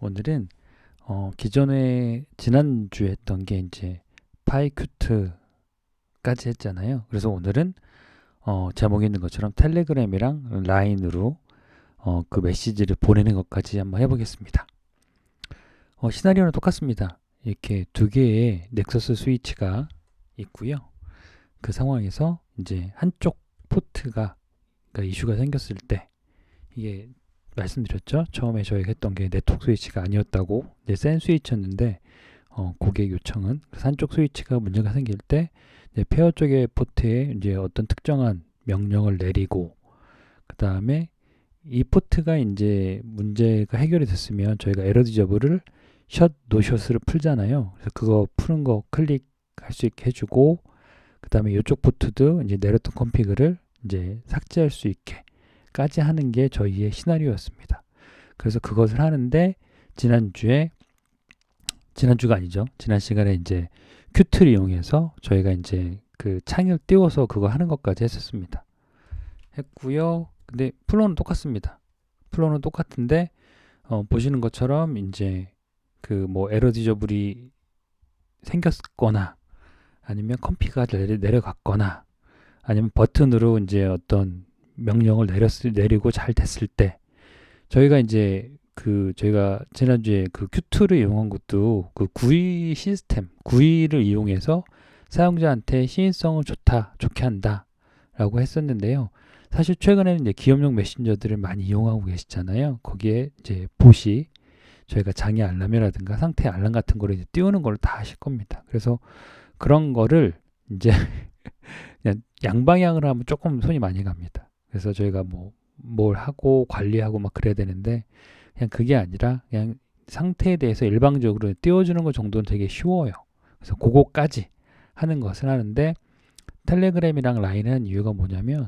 오늘은 어, 기존에 지난주에 했던 게 이제 파이큐트까지 했잖아요. 그래서 오늘은 어, 제목에 있는 것처럼 텔레그램이랑 라인으로 어, 그 메시지를 보내는 것까지 한번 해보겠습니다. 어, 시나리오는 똑같습니다. 이렇게 두 개의 넥서스 스위치가 있고요. 그 상황에서 이제 한쪽 포트가 그러니까 이슈가 생겼을 때 이게 말씀드렸죠. 처음에 저희가 했던 게 네트워크 스위치가 아니었다고 이제 센 스위치였는데 어, 고객 요청은 한쪽 스위치가 문제가 생길 때 이제 페어 쪽의 포트에 이제 어떤 특정한 명령을 내리고 그 다음에 이 포트가 이제 문제가 해결이 됐으면 저희가 에러 디저브를 샷 노샷을 풀잖아요. 그래서 그거 푸는 거 클릭할 수 있게 해주고 그 다음에 이쪽 포트도 이제 내렸던 컴피그를 이제 삭제할 수 있게 까지 하는 게 저희의 시나리오였습니다. 그래서 그것을 하는데 지난주에 지난주가 아니죠. 지난 시간에 이제 큐트를 이용해서 저희가 이제 그 창을 띄워서 그거 하는 것까지 했었습니다. 했고요. 근데 플로는 똑같습니다. 플로는 똑같은데 어, 보시는 것처럼 이제 그 뭐 에러 디저블이 생겼거나 아니면 컴피가 내려, 내려갔거나 아니면 버튼으로 이제 어떤 명령을 내렸 내리고 잘 됐을 때 저희가 이제 그 저희가 지난주에 그 q2를 이용한 것도 그 구이 시스템 구이를 이용해서 사용자한테 시인성을 좋다 좋게 한다라고 했었는데요. 사실 최근에는 이제 기업용 메신저들을 많이 이용하고 계시잖아요. 거기에 이제 보시 저희가 장애 알람이라든가 상태 알람 같은 거를 이제 띄우는 걸 다 하실 겁니다. 그래서 그런 거를 이제 그냥 양방향으로 하면 조금 손이 많이 갑니다. 그래서 저희가 뭐 뭘 하고 관리하고 막 그래야 되는데 그냥 그게 아니라 그냥 상태에 대해서 일방적으로 띄워주는 것 정도는 되게 쉬워요. 그래서 그거까지 하는 것을 하는데 텔레그램이랑 라인은 이유가 뭐냐면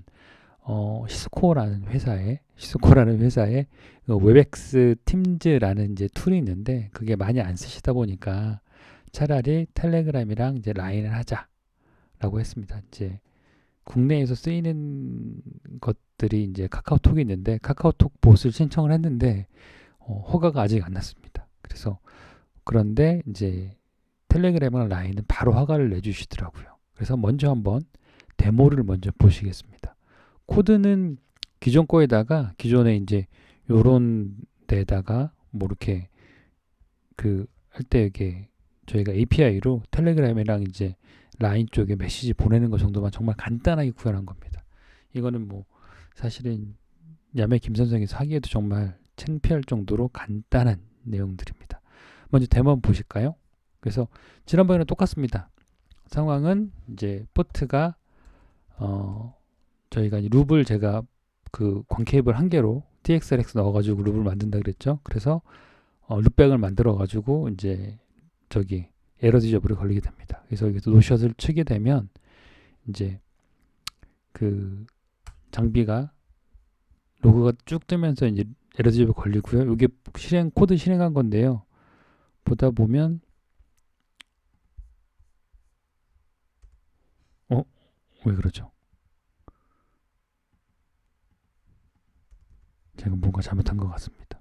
어, 시스코라는 회사에 시스코라는 회사에 그 웹엑스 팀즈라는 이제 툴이 있는데 그게 많이 안 쓰시다 보니까 차라리 텔레그램이랑 이제 라인을 하자라고 했습니다. 이제 국내에서 쓰이는 것들이 이제 카카오톡이 있는데 카카오톡 봇을 신청을 했는데 어, 허가가 아직 안 났습니다. 그래서 그런데 이제 텔레그램이랑 라인은 바로 허가를 내주시더라고요. 그래서 먼저 한번 데모를 먼저 보시겠습니다. 코드는 기존 거에다가 기존에 이제 요런 데다가 뭐 이렇게 그 할 때 이게 저희가 API로 텔레그램이랑 이제 라인 쪽에 메시지 보내는 것 정도만 정말 간단하게 구현한 겁니다. 이거는 뭐 사실은 야매 김 선생에서 하기에도 정말 창피할 정도로 간단한 내용들입니다. 먼저 한번 보실까요? 그래서 지난번에는 똑같습니다. 상황은 이제 포트가 어 저희가 룹을 제가 그 광케이블 한 개로 TXLX 넣어가지고 룹을 만든다 그랬죠. 그래서 어, 룹백을 만들어 가지고 이제 저기 에러 디저블이 걸리게 됩니다. 그래서 여기서 노샷을 치게 되면 이제 그 장비가 로그가 쭉 뜨면서 이제 에러 디저블 걸리고요. 이게 실행 코드 실행한 건데요. 보다 보면 어? 왜 그러죠? 제가 뭔가 잘못한 것 같습니다.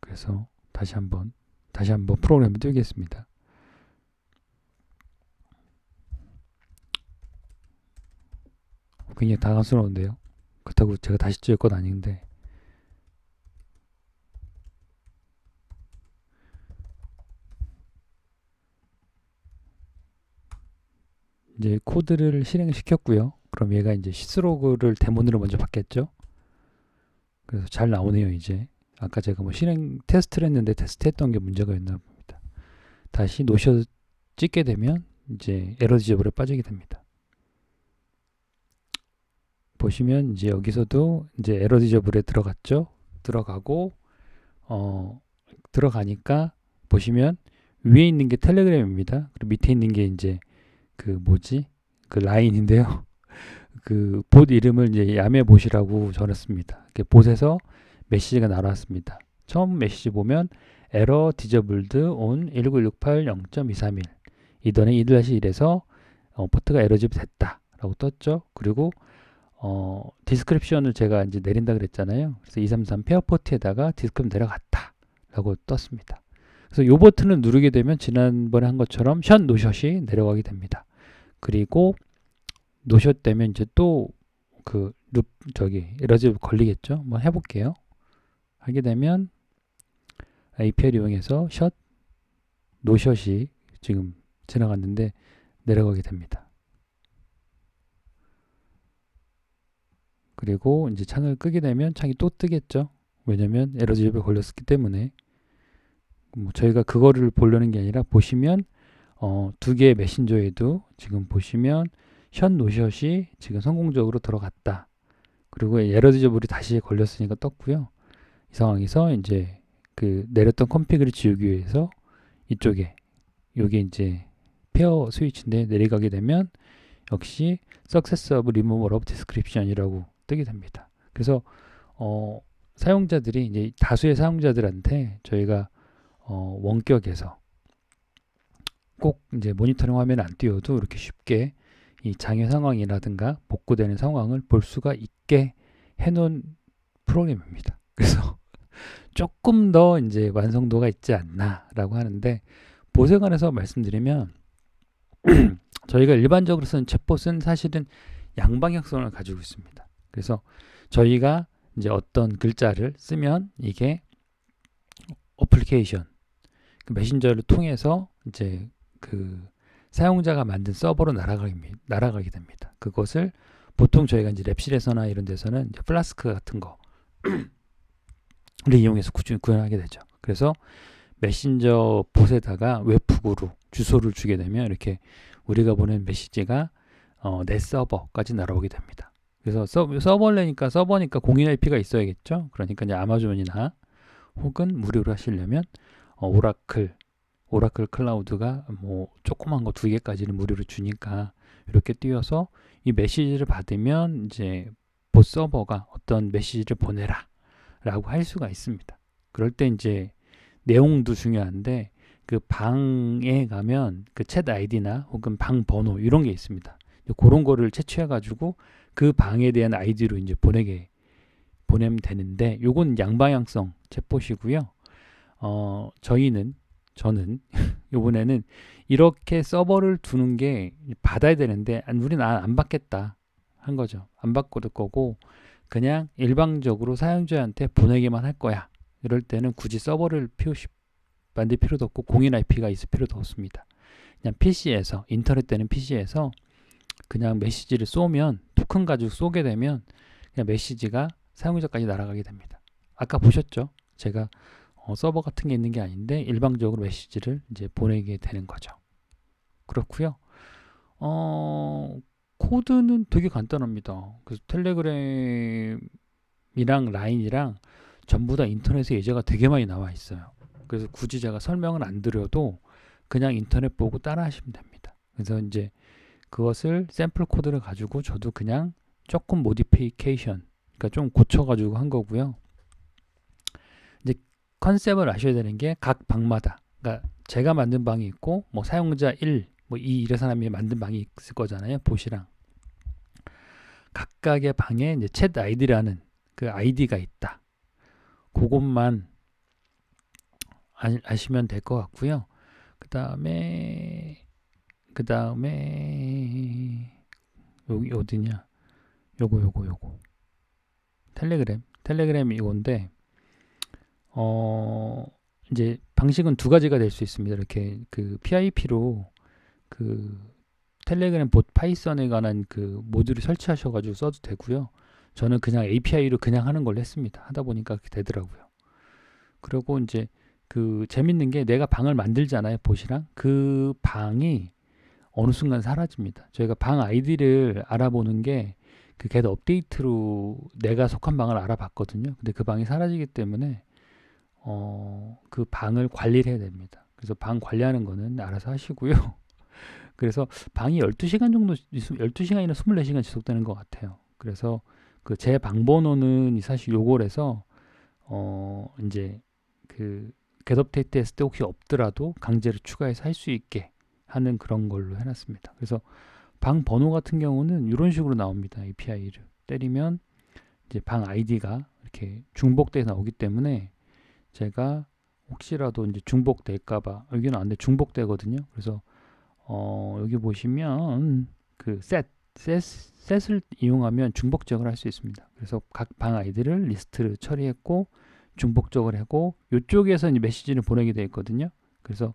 그래서 다시 한번 다시 한번 프로그램을 띄우겠습니다. 굉장히 당황스러운데요. 그렇다고 제가 다시 찍을 건 아닌데 이제 코드를 실행시켰고요. 그럼 얘가 이제 시스로그를 데몬으로 먼저 받겠죠. 그래서 잘 나오네요, 이제. 아까 제가 뭐 실행 테스트를 했는데 테스트 했던 게 문제가 있나 봅니다. 다시 노셔 찍게 되면 이제 에러 디저블에 빠지게 됩니다. 보시면 이제 여기서도 이제 에러 디저블에 들어갔죠. 들어가고 어 들어가니까 보시면 위에 있는 게 텔레그램입니다. 그리고 밑에 있는 게 이제 그 뭐지? 그 라인인데요. 그 봇 이름을 이제 야매 봇이라고 적었습니다. 봇에서 메시지가 날아왔습니다. 처음 메시지 보면 에러 디저블드 온 1968 0.231 이더넷 2-1에서 어, 포트가 에러집 됐다 라고 떴죠. 그리고 어, 디스크립션을 제가 이제 내린다 그랬잖아요. 그래서 233 페어 포트에다가 디스크립 내려갔다 라고 떴습니다. 그래서 이 버튼을 누르게 되면 지난번에 한 것처럼 션 노샷이 내려가게 됩니다. 그리고 노샷 되면 이제 또 그 룹 저기 에러지 걸리겠죠. 한번 해볼게요. 하게 되면 API를 이용해서 샷 노샷이 지금 지나갔는데 내려가게 됩니다. 그리고 이제 창을 끄게 되면 창이 또 뜨겠죠. 왜냐면 에러 지역에 걸렸기 때문에 뭐 저희가 그거를 보려는 게 아니라 보시면 어, 두 개의 메신저에도 지금 보시면 션 노샷이 지금 성공적으로 들어갔다. 그리고 에러 지저블이 다시 걸렸으니까 떴고요. 이 상황에서 이제 그 내렸던 컴피그를 지우기 위해서 이쪽에 요게 이제 페어 스위치인데 내려가게 되면 역시 success of removal of description이라고 뜨게 됩니다. 그래서 어, 사용자들이 이제 다수의 사용자들한테 저희가 어, 원격에서 꼭 이제 모니터링 화면에 안 띄워도 이렇게 쉽게 이 장애 상황이라든가 복구되는 상황을 볼 수가 있게 해놓은 프로그램입니다. 그래서 조금 더 이제 완성도가 있지 않나라고 하는데 보세관에서 말씀드리면 저희가 일반적으로 쓰는 챗봇은 사실은 양방향성을 가지고 있습니다. 그래서 저희가 이제 어떤 글자를 쓰면 이게 어플리케이션 그 메신저를 통해서 이제 그 사용자가 만든 서버로 날아가게, 날아가게 됩니다. 그것을 보통 저희가 이제 랩실에서나 이런 데서는 플라스크 같은 거 를 이용해서 구, 구현하게 되죠. 그래서 메신저 봇에다가 웹북으로 주소를 주게 되면 이렇게 우리가 보낸 메시지가 어, 내 서버까지 날아오게 됩니다. 그래서 서, 서버니까 서버니까 공인 IP가 있어야겠죠. 그러니까 이제 아마존이나 혹은 무료로 하시려면 어, 오라클 오라클 클라우드가 뭐 조그만 거 두 개까지는 무료로 주니까 이렇게 띄워서 이 메시지를 받으면 이제 봇 서버가 어떤 메시지를 보내라 라고 할 수가 있습니다. 그럴 때 이제 내용도 중요한데 그 방에 가면 그 챗 아이디나 혹은 방 번호 이런 게 있습니다. 그런 거를 채취해 가지고 그 방에 대한 아이디로 이제 보내게 보내면 되는데 요건 양방향성 챗봇이고요. 어, 저희는 저는 요번에는 이렇게 서버를 두는 게 받아야 되는데 우리는 안 받겠다 한 거죠. 안 받고도 거고 그냥 일방적으로 사용자한테 보내기만 할 거야. 이럴 때는 굳이 서버를 피우시, 만들 필요도 없고 공인 IP가 있을 필요도 없습니다. 그냥 PC에서 인터넷 되는 PC에서 그냥 메시지를 쏘면 토큰 가지고 쏘게 되면 그냥 메시지가 사용자까지 날아가게 됩니다. 아까 보셨죠? 제가 어, 서버 같은 게 있는 게 아닌데 일방적으로 메시지를 이제 보내게 되는 거죠. 그렇고요. 어, 코드는 되게 간단합니다. 그래서 텔레그램이랑 라인이랑 전부 다 인터넷에 예제가 되게 많이 나와 있어요. 그래서 굳이 제가 설명을 안 드려도 그냥 인터넷 보고 따라 하시면 됩니다. 그래서 이제 그것을 샘플 코드를 가지고 저도 그냥 조금 모디피케이션 그러니까 좀 고쳐가지고 한 거고요. 이제 컨셉을 아셔야 되는 게 각 방마다 그러니까 제가 만든 방이 있고 뭐 사용자 1, 뭐2 이런 사람이 만든 방이 있을 거잖아요. 보시랑 각각의 방에 이제 챗 아이디라는 그 아이디가 있다. 그것만 아, 시면 될 것 같고요. 그 다음에 그 다음에 여기 어디냐? 요거 요거 요거 텔레그램 텔레그램 이건데 어 이제 방식은 두 가지가 될 수 있습니다. 이렇게 그 PIP로 그 텔레그램 봇 파이썬에 관한 그 모듈을 설치하셔가지고 써도 되고요. 저는 그냥 API로 그냥 하는 걸 했습니다. 하다 보니까 그렇게 되더라고요. 그리고 이제 그 재밌는 게 내가 방을 만들잖아요. 보시랑 그 방이 어느 순간 사라집니다. 저희가 방 아이디를 알아보는 게그 게드 업데이트로 내가 속한 방을 알아봤거든요. 근데 그 방이 사라지기 때문에 어, 그 방을 관리를 해야 됩니다. 그래서 방 관리하는 거는 알아서 하시고요. 그래서 방이 12시간 정도 12시간이나 24시간 지속되는 것 같아요. 그래서 그 제 방번호는 사실 요걸해서 어 이제 그 겟업데이트 했을 때 혹시 없더라도 강제로 추가해서 할 수 있게 하는 그런 걸로 해놨습니다. 그래서 방 번호 같은 경우는 이런 식으로 나옵니다. API를 때리면 이제 방 아이디가 이렇게 중복돼서 나오기 때문에 제가 혹시라도 이제 중복될까봐 여기는 안돼 중복되거든요. 그래서 어, 여기 보시면 그셋 셋, 셋을 이용하면 중복적을 할 수 있습니다. 그래서 각 방 아이디를 리스트를 처리했고 중복적을 하고 이쪽에서 이제 메시지를 보내게 되어 있거든요. 그래서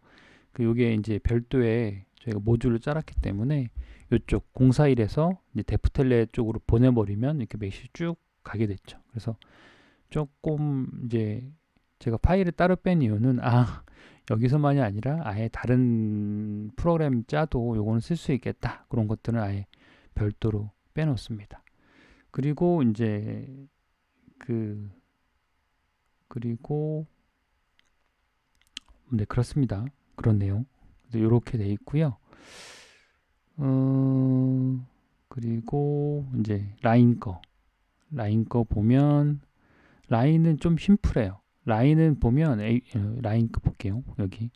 그 요게 이제 별도의 저희가 모듈을 짜놨기 때문에 이쪽 041에서 이제 데프텔레 쪽으로 보내버리면 이렇게 메시지 쭉 가게 됐죠. 그래서 조금 이제 제가 파일을 따로 뺀 이유는 아 여기서만이 아니라 아예 다른 프로그램 짜도 요거는 쓸 수 있겠다 그런 것들은 아예 별도로 빼놓습니다. 그리고 이제 그 그리고 네 그렇습니다. 내용 이렇게 돼 있고요. 어 그리고 이제 라인 거 라인 거 보면 라인은 좀 심플해요. 라인은 보면 A, 어, 라인 거 볼게요. 여기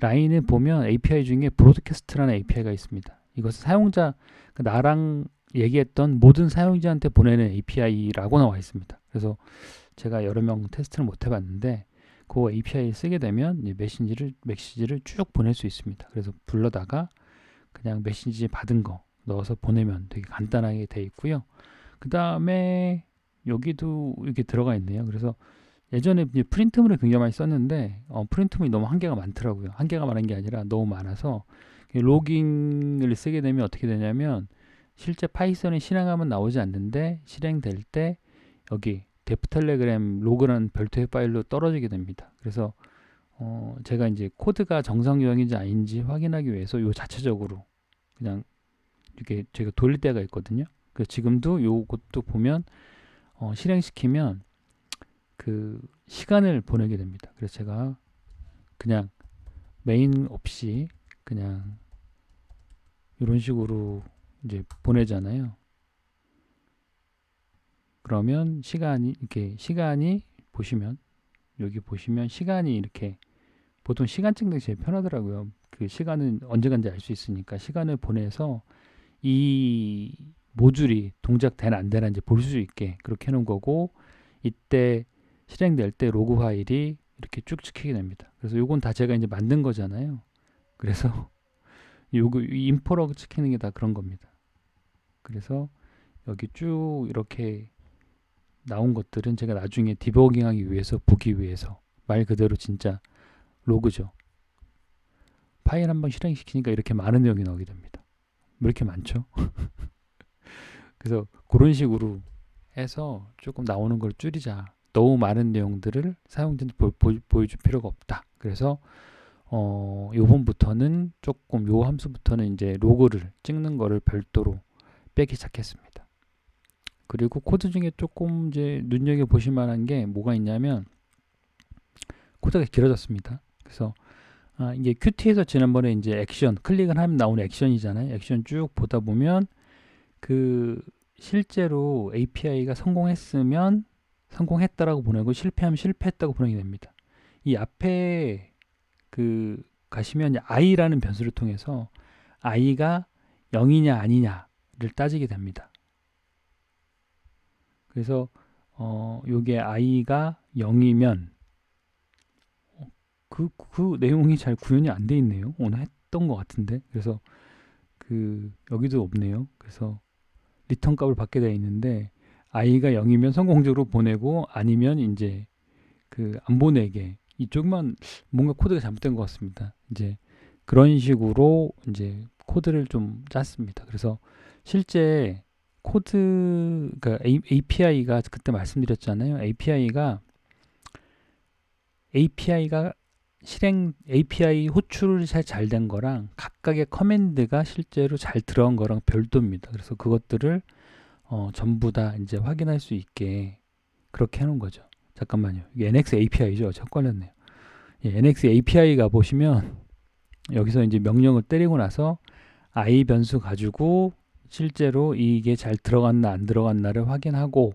라인은 보면 API 중에 브로드캐스트라는 API가 있습니다. 이것은 사용자 그 나랑 얘기했던 모든 사용자한테 보내는 API라고 나와 있습니다. 그래서 제가 여러 명 테스트를 못 해봤는데 그 API 쓰게 되면 메시지를 메시지를 쭉 보낼 수 있습니다. 그래서 불러다가 그냥 메시지 받은 거 넣어서 보내면 되게 간단하게 돼 있고요. 그 다음에 여기도 이렇게 들어가 있네요. 그래서 예전에 프린트물을 굉장히 많이 썼는데 어, 프린트물이 너무 한계가 많더라고요. 한계가 많은 게 아니라 너무 많아서 로깅을 쓰게 되면 어떻게 되냐면 실제 파이썬에 실행하면 나오지 않는데 실행될 때 여기 데프텔레그램 로그라는 별도의 파일로 떨어지게 됩니다. 그래서 어 제가 이제 코드가 정상 유형인지 아닌지 확인하기 위해서 요 자체적으로 그냥 이렇게 제가 돌릴 때가 있거든요. 그 지금도 요것도 보면 어 실행시키면 그 시간을 보내게 됩니다. 그래서 제가 그냥 메인 없이 그냥 이런 식으로 이제 보내잖아요. 그러면 시간이 이렇게 시간이 보시면 여기 보시면 시간이 이렇게 보통 시간 찍는 게 제일 편하더라고요. 그 시간은 언제 간지 알 수 있으니까 시간을 보내서 이 모듈이 동작되나 안 되나 이제 볼 수 있게 그렇게 해놓은 거고 이때 실행될 때 로그 파일이 이렇게 쭉 찍히게 됩니다. 그래서 요건 다 제가 이제 만든 거잖아요. 그래서 요거 인포로 찍히는 게 다 그런 겁니다. 그래서 여기 쭉 이렇게 나온 것들은 제가 나중에 디버깅하기 위해서 보기 위해서 말 그대로 진짜 로그죠. 파일 한번 실행시키니까 이렇게 많은 내용이 나오게 됩니다. 왜 이렇게 많죠? 그래서 그런 식으로 해서 조금 나오는 걸 줄이자. 너무 많은 내용들을 사용자한테 보, 보, 보 여줄 필요가 없다. 그래서 어, 요번부터는 조금 요 함수부터는 이제 로그를 찍는 거를 별도로 빼기 시작했습니다. 그리고 코드 중에 조금 이제 눈여겨 보실 만한 게 뭐가 있냐면 코드가 길어졌습니다. 그래서 아, 이게 큐티에서 지난번에 이제 액션 클릭을 하면 나오는 액션이잖아요. 액션 쭉 보다 보면 그 실제로 API가 성공했으면 성공했다라고 보내고 실패하면 실패했다고 보내게 됩니다. 이 앞에 그 가시면 i라는 변수를 통해서 i가 0이냐 아니냐를 따지게 됩니다. 그래서 어 요게 i가 0이면 그, 그 내용이 잘 구현이 안 돼 있네요. 오늘 했던 것 같은데. 그래서 그 여기도 없네요. 그래서 리턴 값을 받게 되어 있는데 i가 0이면 성공적으로 보내고 아니면 이제 그 안 보내게 이쪽만 뭔가 코드가 잘못된 것 같습니다. 이제 그런 식으로 이제 코드를 좀 짰습니다. 그래서 실제 코드 그 API가 그때 말씀드렸잖아요. API가 API가 실행 API 호출을 잘된 거랑 각각의 커맨드가 실제로 잘 들어간 거랑 별도입니다. 그래서 그것들을 어, 전부 다 이제 확인할 수 있게 그렇게 해놓은 거죠. 잠깐만요. 이게 NX API죠. 첫 걸렸네요. 예, NX API가 보시면 여기서 이제 명령을 때리고 나서 i 변수 가지고 실제로 이게 잘 들어갔나 안 들어갔나를 확인하고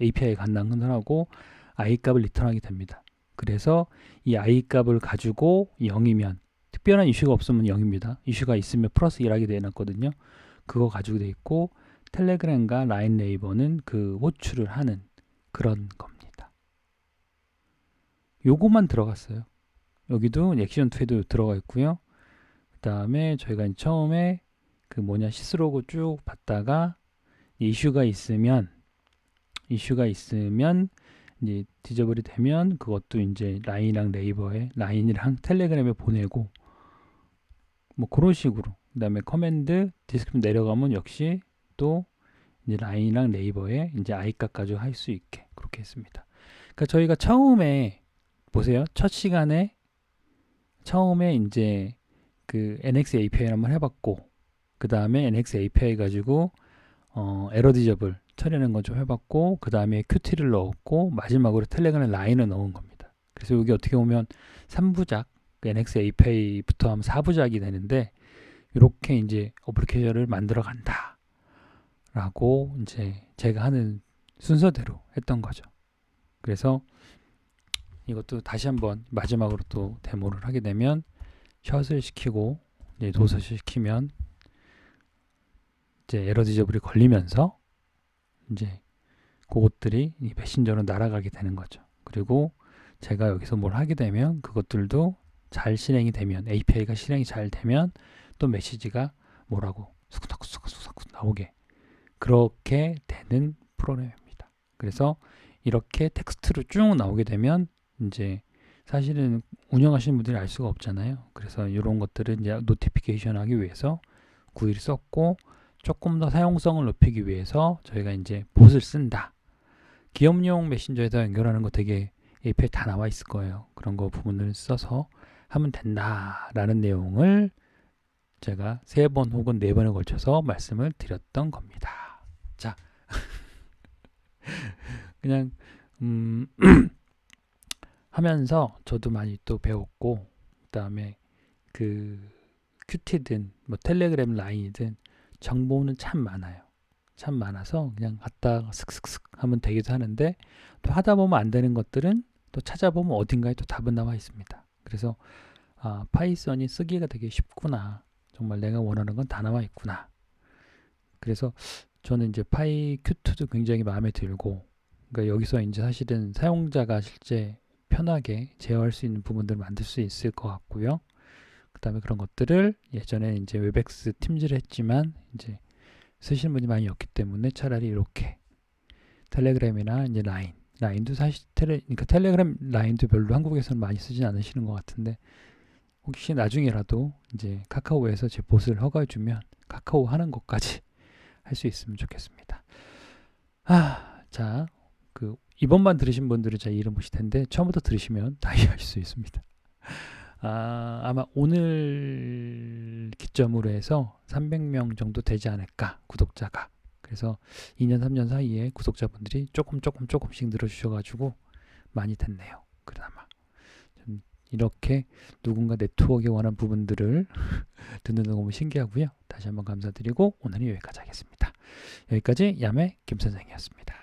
API 간다 하고 i 값을 리턴하게 됩니다. 그래서 이 i 값을 가지고 0이면 특별한 이슈가 없으면 0입니다. 이슈가 있으면 플러스 1하게 되어놨거든요. 그거 가지고 돼 있고 텔레그램과 라인 네이버는 그 호출을 하는 그런 겁니다. 요것만 들어갔어요. 여기도 액션 2에도 들어가 있고요. 그 다음에 저희가 이제 처음에 그 뭐냐 시스로고 쭉 봤다가 이슈가 있으면 이슈가 있으면 이제 디저블이 되면 그것도 이제 라인이랑 네이버에 라인이랑 텔레그램에 보내고 뭐 그런 식으로 그 다음에 커맨드 디스크립 내려가면 역시 또 이제 라인이랑 네이버에 이제 아이값 가지고 할수 있게 그렇게 했습니다. 그러니까 저희가 처음에 보세요. 첫 시간에 처음에 이제 그 NX API를 한번 해봤고 그 다음에 NX API 가지고 어, 에러 디저블 처리하는 건 좀 해봤고 그 다음에 QT를 넣었고 마지막으로 텔레그램 라인을 넣은 겁니다. 그래서 여기 어떻게 보면 3부작 그 NX API부터 하면 4부작이 되는데 이렇게 이제 어플리케이션을 만들어 간다 라고 이제 제가 하는 순서대로 했던 거죠. 그래서 이것도 다시 한번 마지막으로 또 데모를 하게 되면 샷을 시키고 이제 도서를 시키면 이제 에러 디저블이 걸리면서 이제 그것들이 이 메신저로 날아가게 되는 거죠. 그리고 제가 여기서 뭘 하게 되면 그것들도 잘 실행이 되면 API가 실행이 잘 되면 또 메시지가 뭐라고 수구닥수구닥수구 나오게 그렇게 되는 프로그램입니다. 그래서 이렇게 텍스트로 쭉 나오게 되면 이제 사실은 운영하시는 분들이 알 수가 없잖아요. 그래서 이런 것들은 이제 노티피케이션 하기 위해서 9일 썼고 조금 더 사용성을 높이기 위해서 저희가 이제 봇을 쓴다. 기업용 메신저에다 연결하는 거 되게 API 다 나와 있을 거예요. 그런 거 부분을 써서 하면 된다라는 내용을 제가 세 번 혹은 네 번에 걸쳐서 말씀을 드렸던 겁니다. 자, 그냥 음, 하면서 저도 많이 또 배웠고 그다음에 그 큐티든 뭐 텔레그램 라인이든 정보는 참 많아요. 참 많아서 그냥 갖다가 슥슥슥 하면 되기도 하는데 또 하다 보면 안 되는 것들은 또 찾아보면 어딘가에 또 답은 나와 있습니다. 그래서 아, 파이썬이 쓰기가 되게 쉽구나. 정말 내가 원하는 건 다 나와 있구나. 그래서 저는 이제 파이 큐트도 굉장히 마음에 들고 그러니까 여기서 이제 사실은 사용자가 실제 편하게 제어할 수 있는 부분들을 만들 수 있을 것 같고요. 그다음에 그런 것들을 예전에 이제 웹엑스 팀즈를 했지만 이제 쓰시는 분이 많이 없기 때문에 차라리 이렇게 텔레그램이나 이제 라인 라인도 사실 텔레 그러니까 텔레그램 라인도 별로 한국에서는 많이 쓰진 않으시는 것 같은데 혹시 나중에라도 이제 카카오에서 제 봇을 허가해 주면 카카오 하는 것까지 할 수 있으면 좋겠습니다. 아, 자, 그 이번만 들으신 분들은 잘 이해를 못실 텐데 처음부터 들으시면 다 이해할 수 있습니다. 아, 아마 오늘 기점으로 해서 300명 정도 되지 않을까 구독자가. 그래서 2년 3년 사이에 구독자분들이 조금 조금 조금씩 늘어주셔가지고 많이 됐네요. 그나마 좀 이렇게 누군가 네트워크에 관한 부분들을 듣는 거 너무 신기하고요. 다시 한번 감사드리고 오늘은 여기까지 하겠습니다. 여기까지 야매 김 선생이었습니다.